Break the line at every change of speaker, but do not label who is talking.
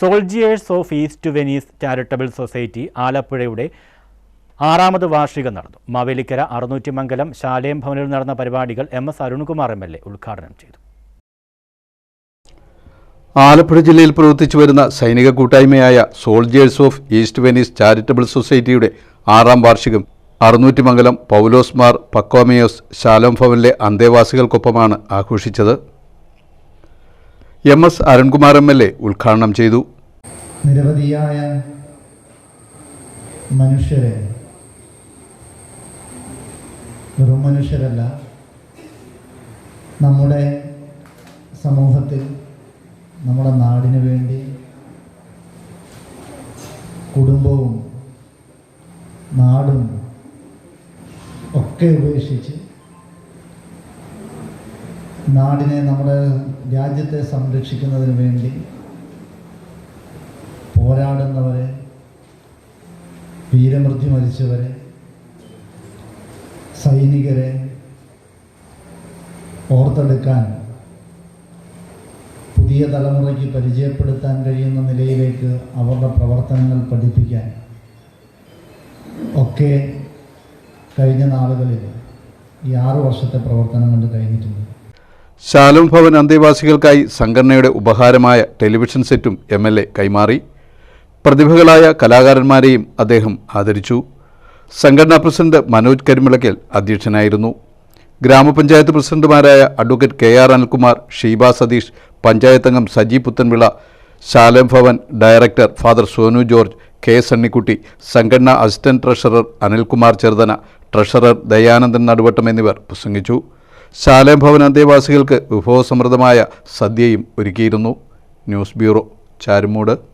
Soldiers of East Venice charitable society ആലപ്പുഴയുടെ ആറാമത് വാർഷികം നടന്നു. മാവേലിക്കര അറുന്നൂറ്റിമംഗലം ശാലേം ഭവനിൽ നടന്ന പരിപാടികൾ M S Arunkumar M L A ഉദ്ഘാടനം ചെയ്തു.
ആലപ്പുഴ ജില്ലയിൽ പ്രവർത്തിച്ചു വരുന്ന സൈനിക കൂട്ടായ്മയായ soldiers of East Venice charitable സൊസൈറ്റിയുടെ ആറാം വാർഷികം അറുന്നൂറ്റിമംഗലം പൗലോസ് മാർ പക്കോമിയോസ് ശാലോം ഭവനിലെ അന്തേവാസികൾക്കൊപ്പമാണ് ആഘോഷിച്ചത്. M S Arunkumar M L A ഉദ്ഘാടനം ചെയ്തു.
നിരവധിയായ മനുഷ്യരെ വെറും മനുഷ്യരല്ല നമ്മുടെ സമൂഹത്തിൽ നമ്മുടെ നാടിന് വേണ്ടി കുടുംബവും നാടും ഒക്കെ ഉപേക്ഷിച്ച് നാടിനെ നമ്മുടെ രാജ്യത്തെ സംരക്ഷിക്കുന്നതിന് വേണ്ടി പോരാടുന്നവരെ വീരമൃത്യു മരിച്ചവരെ സൈനികരെ ഓർത്തെടുക്കാൻ പുതിയ തലമുറയ്ക്ക് പരിചയപ്പെടുത്താൻ കഴിയുന്ന നിലയിലേക്ക് അവരുടെ പ്രവർത്തനങ്ങൾ പഠിപ്പിക്കാൻ ഒക്കെ കഴിഞ്ഞ നാളുകളിൽ ഈ ആറു വർഷത്തെ പ്രവർത്തനം കൊണ്ട് കഴിഞ്ഞിട്ടുണ്ട്.
ശാലോം ഭവൻ അന്തേവാസികൾക്കായി സംഘടനയുടെ ഉപഹാരമായ ടെലിവിഷൻ സെറ്റും എം എൽ എ കൈമാറി. പ്രതിഭകളായ കലാകാരന്മാരെയും അദ്ദേഹം ആദരിച്ചു. സംഘടനാ പ്രസിഡന്റ് മനോജ് കരിമിളക്കൽ അധ്യക്ഷനായിരുന്നു. ഗ്രാമപഞ്ചായത്ത് പ്രസിഡന്റുമാരായ advocate K R Anilkumar Sheeba Satheesh panchayat അംഗം Saji Puthenvila Shalom Bhavan director father Sonu George K Sunnykutty സംഘടനാ assistant treasurer Anilkumar Cheruthana treasurer Dayanandan Naduvattom എന്നിവർ പ്രസംഗിച്ചു. ശാലം ഭവൻ അന്തേവാസികൾക്ക് വിഭവസമൃദ്ധമായ സദ്യയും ഒരുക്കിയിരുന്നു. News bureau Charummood.